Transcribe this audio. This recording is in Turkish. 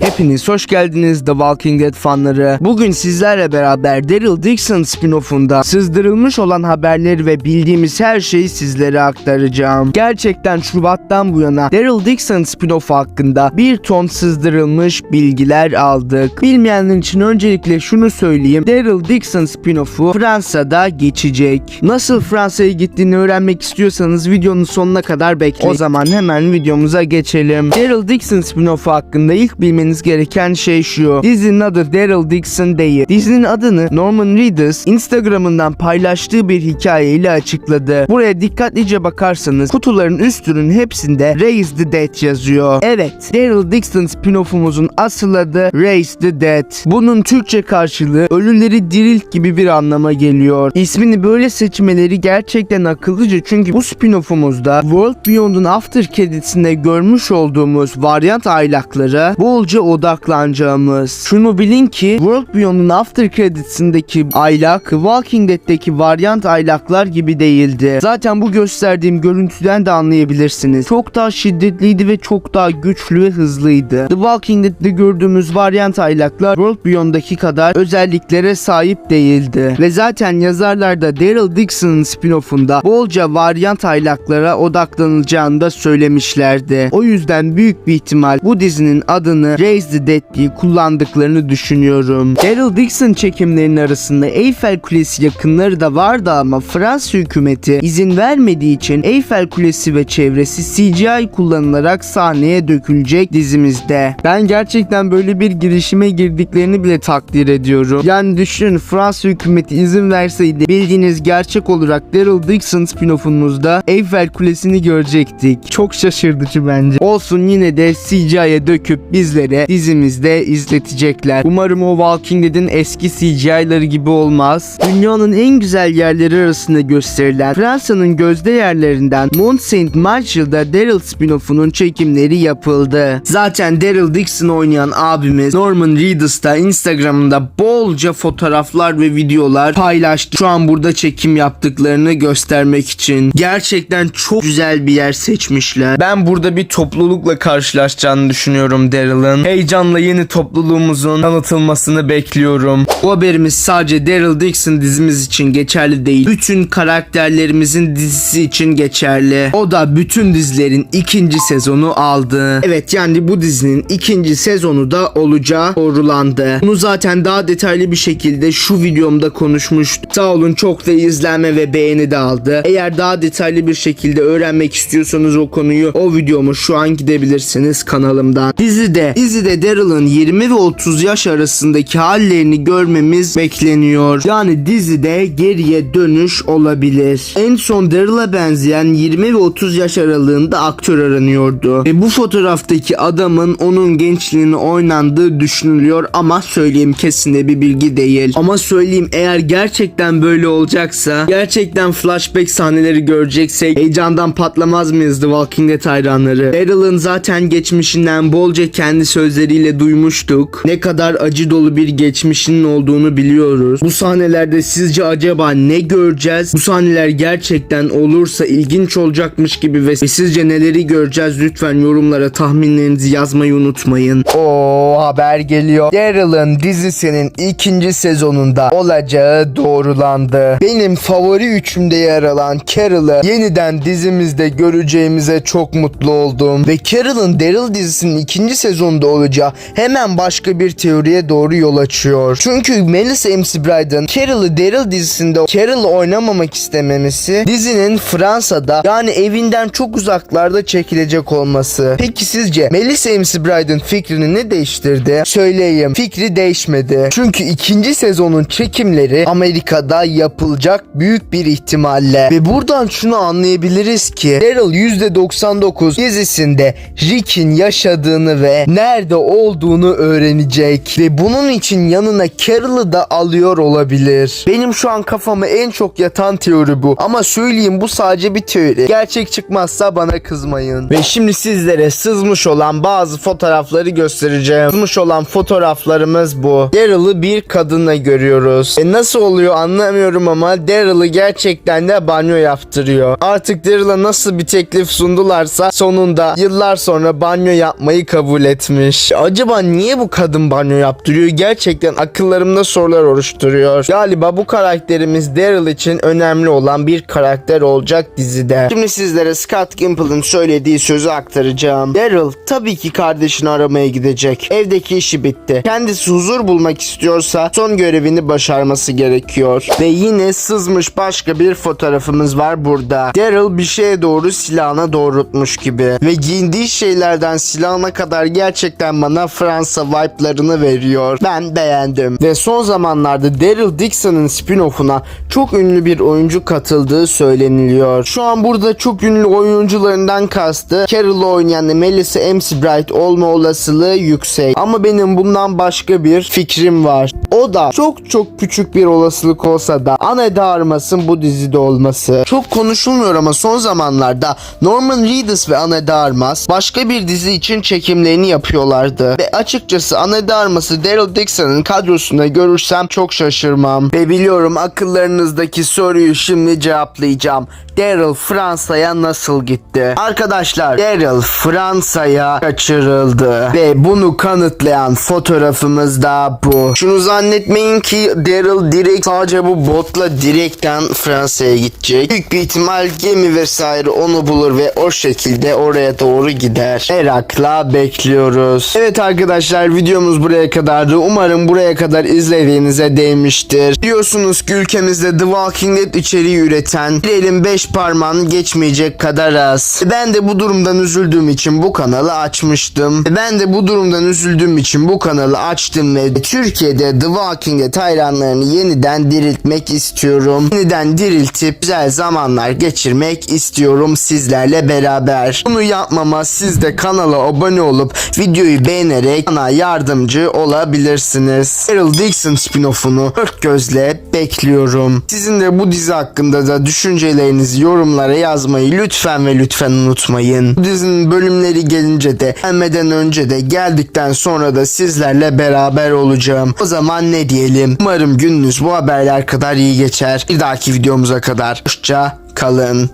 Hepiniz hoş geldiniz The Walking Dead fanları. Bugün sizlerle beraber Daryl Dixon spin-off'unda sızdırılmış olan haberleri ve bildiğimiz her şeyi sizlere aktaracağım. Gerçekten Şubat'tan bu yana Daryl Dixon spin-off hakkında bir ton sızdırılmış bilgiler aldık. Bilmeyenler için öncelikle şunu söyleyeyim. Daryl Dixon spin-off'u Fransa'da geçecek. Nasıl Fransa'ya gittiğini öğrenmek istiyorsanız videonun sonuna kadar bekleyin. O zaman hemen videomuza geçelim. Daryl Dixon spin-off'u hakkında ilk bilmeniz gereken şey şu. Dizinin adı Daryl Dixon değil. Dizinin adını Norman Reedus Instagram'ından paylaştığı bir hikayeyle açıkladı. Buraya dikkatlice bakarsanız kutuların üstünün hepsinde Raise the Dead yazıyor. Evet, Daryl Dixon spin-off'umuzun asıl adı Raise the Dead. Bunun Türkçe karşılığı ölüleri dirilt gibi bir anlama geliyor. İsmini böyle seçmeleri gerçekten akıllıca çünkü bu spin-off'umuzda World Beyond'un After Credits'inde görmüş olduğumuz varyant aylaklara bolca odaklanacağımız. Şunu bilin ki World Beyond'un After Credits'indeki aylak Walking Dead'deki varyant aylaklar gibi değildi. Zaten bu gösterdiğim görüntüden de anlayabilirsiniz. Çok daha şiddetliydi ve çok daha güçlü ve hızlıydı. The Walking Dead'de gördüğümüz varyant aylaklar World Beyond'daki kadar özelliklere sahip değildi. Ve zaten yazarlar da Daryl Dixon'ın spin-off'unda bolca varyant aylaklara odaklanılacağını da söylemişlerdi. O yüzden büyük bir ihtimal bu dizinin adını Raise the Dead diye kullandıklarını düşünüyorum. Daryl Dixon çekimlerinin arasında Eiffel Kulesi yakınları da vardı ama Fransız hükümeti izin vermediği için Eiffel Kulesi ve çevresi CGI kullanılarak sahneye dökülecek dizimizde. Ben gerçekten böyle bir girişime girdiklerini bile takdir ediyorum. Yani düşünün Fransız hükümeti izin verseydi bildiğiniz gerçek olarak Daryl Dixon spin-off'umuzda Eiffel Kulesi'ni görecektik. Çok şaşırtıcı bence. Olsun yine de CGI'ye döküp bizlere dizimizde izletecekler. Umarım o Walking Dead'in eski CGI'ları gibi olmaz. Dünyanın en güzel yerleri arasında gösterilen Fransa'nın gözde yerlerinden Mont Saint Martial'da Daryl spin-off'unun çekimleri yapıldı. Zaten Daryl Dixon oynayan abimiz Norman Reedus da Instagram'da bolca fotoğraflar ve videolar paylaştı. Şu an burada çekim yaptıklarını göstermek için. Gerçekten çok güzel bir yer seçmişler. Ben burada bir toplulukla karşılaşacağını düşünüyorum Daryl'ın. Heyecanla yeni topluluğumuzun tanıtılmasını bekliyorum. Bu haberimiz sadece Daryl Dixon dizimiz için geçerli değil. Bütün karakterlerimizin dizisi için geçerli. O da bütün dizilerin ikinci sezonu aldı. Evet yani bu dizinin ikinci sezonu da olacağı doğrulandı. Bunu zaten daha detaylı bir şekilde şu videomda konuşmuştum. Sağ olun çok da izlenme ve beğeni de aldı. Eğer daha detaylı bir şekilde öğrenmek istiyorsanız o konuyu o videomu şu an gidebilirsiniz kanalımdan. Dizide, dizide Daryl'ın 20 ve 30 yaş arasındaki hallerini görmemiz bekleniyor. Yani dizide geriye dönüş olabilir. En son Daryl'a benzeyen 20 ve 30 yaş aralığında aktör aranıyordu. Ve bu fotoğraftaki adamın onun gençliğini oynandığı düşünülüyor ama söyleyeyim kesin de bir bilgi değil. Ama söyleyeyim eğer gerçekten böyle olacaksa gerçekten flashback sahneleri göreceksek heyecandan patlamaz mıyız The Walking Dead hayranları? Daryl'ın zaten geçmişinden bolca kendi sözleriyle duymuştuk. Ne kadar acı dolu bir geçmişinin olduğunu biliyoruz. Bu sahnelerde sizce acaba ne göreceğiz? Bu sahneler gerçekten olursa ilginç olacakmış gibi ve sizce neleri göreceğiz? Lütfen yorumlara tahminlerinizi yazmayı unutmayın. O haber geliyor. Daryl'ın dizisinin ikinci sezonunda olacağı doğrulandı. Benim favori üçümde yer alan Carol'ı yeniden dizimizde göreceğimize çok mutlu oldum. Ve Carol'ın Daryl dizisinin ikinci sezonunda olacağı hemen başka bir teoriye doğru yol açıyor. Çünkü Melissa McBride'ın Carol'ı Daryl dizisinde Carol'ı oynamamak istememesi dizinin Fransa'da yani evinden çok uzaklarda çekilecek olması. Peki sizce Melissa McBride'ın fikrini ne değiştirdi? Söyleyeyim fikri değişmedi. Çünkü ikinci sezonun çekimleri Amerika'da yapılacak büyük bir ihtimalle. Ve buradan şunu anlayabiliriz ki Daryl %99 dizisinde Rick'in yaşadığını ve nerede olduğunu öğrenecek. Ve bunun için yanına Carol'ı da alıyor olabilir. Benim şu an kafamı en çok yatan teori bu. Ama söyleyeyim bu sadece bir teori. Gerçek çıkmazsa bana kızmayın. Ve şimdi sizlere sızmış olan bazı fotoğrafları göstereceğim. Sızmış olan fotoğraflarımız bu. Daryl'ı bir kadınla görüyoruz. E nasıl oluyor anlamıyorum ama Daryl'ı gerçekten de banyo yaptırıyor. Artık Daryl'a nasıl bir teklif sundularsa sonunda yıllar sonra banyo yapmayı kabul etmiş. Yapmış. Acaba niye bu kadın banyo yaptırıyor? Gerçekten akıllarımda sorular oluşturuyor. Galiba bu karakterimiz Daryl için önemli olan bir karakter olacak dizide. Şimdi sizlere Scott Gimple'ın söylediği sözü aktaracağım. Daryl tabii ki kardeşini aramaya gidecek. Evdeki işi bitti. Kendisi huzur bulmak istiyorsa son görevini başarması gerekiyor. Ve yine sızmış başka bir fotoğrafımız var burada. Daryl bir şeye doğru silahına doğrultmuş gibi. Ve giyindiği şeylerden silahına kadar gerçekten bana Fransa vibe'larını veriyor. Ben beğendim. Ve son zamanlarda Daryl Dixon'ın spin-off'una çok ünlü bir oyuncu katıldığı söyleniliyor. Şu an burada çok ünlü oyuncularından kastı Carol'ı oynayan Melissa McBride olma olasılığı yüksek. Ama benim bundan başka bir fikrim var. O da çok çok küçük bir olasılık olsa da Ana de Armas'ın bu dizide olması. Çok konuşulmuyor ama son zamanlarda Norman Reedus ve Ana de Armas başka bir dizi için çekimlerini yapıyorlardı. Ve açıkçası Ana de Armas'ı Daryl Dixon'ın kadrosunda görürsem çok şaşırmam. Ve biliyorum akıllarınızdaki soruyu şimdi cevaplayacağım. Daryl Fransa'ya nasıl gitti? Arkadaşlar Daryl Fransa'ya kaçırıldı. Ve bunu kanıtlayan fotoğrafımız da bu. Şunu zannetmeyin ki Daryl direkt sadece bu botla direkten Fransa'ya gidecek. Büyük bir ihtimal gemi vesaire onu bulur ve o şekilde oraya doğru gider. Merakla bekliyoruz. Evet arkadaşlar videomuz buraya kadardı. Umarım buraya kadar izlediğinize değmiştir. Biliyorsunuz ki ülkemizde The Walking Dead içeriği üreten bir elin beş parmağını geçmeyecek kadar az. Ben de bu durumdan üzüldüğüm için bu kanalı açmıştım. Ben de bu durumdan üzüldüğüm için bu kanalı açtım ve Türkiye'de The Walking Dead hayranlarını yeniden diriltmek istiyorum. Yeniden diriltip güzel zamanlar geçirmek istiyorum sizlerle beraber. Bunu yapmama siz de kanala abone olup videoyu beğenerek bana yardımcı olabilirsiniz. Daryl Dixon spin-off'unu dört gözle bekliyorum. Sizin de bu dizi hakkında da düşüncelerinizi yorumlara yazmayı lütfen ve lütfen unutmayın. Bu dizinin bölümleri gelince de gelmeden önce de geldikten sonra da sizlerle beraber olacağım. O zaman ne diyelim? Umarım gününüz bu haberler kadar iyi geçer. Bir dahaki videomuza kadar hoşça kalın.